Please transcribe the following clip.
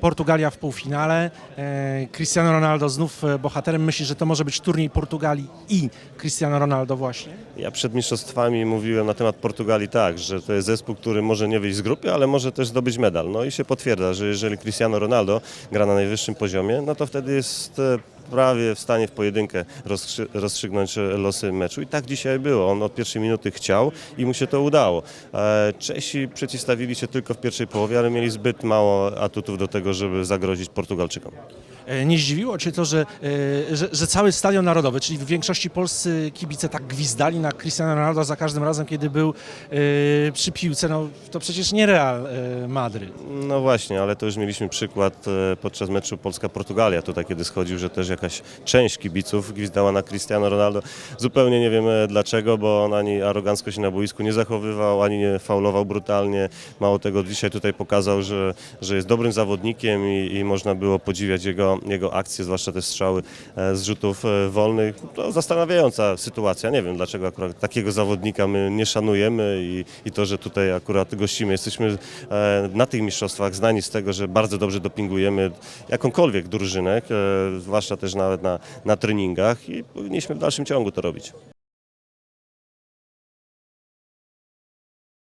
Portugalia w półfinale, e, Cristiano Ronaldo znów e, bohaterem. Myślisz, że to może być turniej Portugalii i Cristiano Ronaldo właśnie? Ja przed mistrzostwami mówiłem na temat Portugalii tak, że to jest zespół, który może nie wyjść z grupy, ale może też zdobyć medal. No i się potwierdza, że jeżeli Cristiano Ronaldo gra na najwyższym poziomie, no to wtedy jest e, prawie w stanie w pojedynkę rozstrzy- rozstrzygnąć e, losy meczu. I tak dzisiaj było. On od pierwszej minuty chciał i mu się to udało. E, Czesi przeciwstawili się tylko w pierwszej połowie, ale mieli zbyt mało atutów do tego, żeby zagrozić Portugalczykom. E, Nie zdziwiło Cię to, że, e, że, że cały Stadion Narodowy, czyli w większości polscy kibice tak gwizdali na Cristiano Ronaldo za każdym razem, kiedy był e, przy piłce. No, to przecież nie Real Madryt. No właśnie, ale to już mieliśmy przykład podczas meczu Polska-Portugalia, tutaj kiedy schodził, że też jakaś część kibiców gwizdała na Cristiano Ronaldo. Zupełnie nie wiemy dlaczego, bo on ani arogancko się na boisku nie zachowywał, ani nie faulował brutalnie. Mało tego, dzisiaj tutaj pokazał, że, że jest dobrym zawodnikiem i, i można było podziwiać jego, jego akcje, zwłaszcza te strzały e, z rzutów e, wolnych. To zastanawiająca sytuacja. Nie wiem, dlaczego akurat takiego zawodnika my nie szanujemy i, i to, że tutaj akurat gościmy. Jesteśmy e, na tych mistrzostwach znani z tego, że bardzo dobrze dopingujemy jakąkolwiek drużynę, zwłaszcza też nawet na, na treningach i powinniśmy w dalszym ciągu to robić.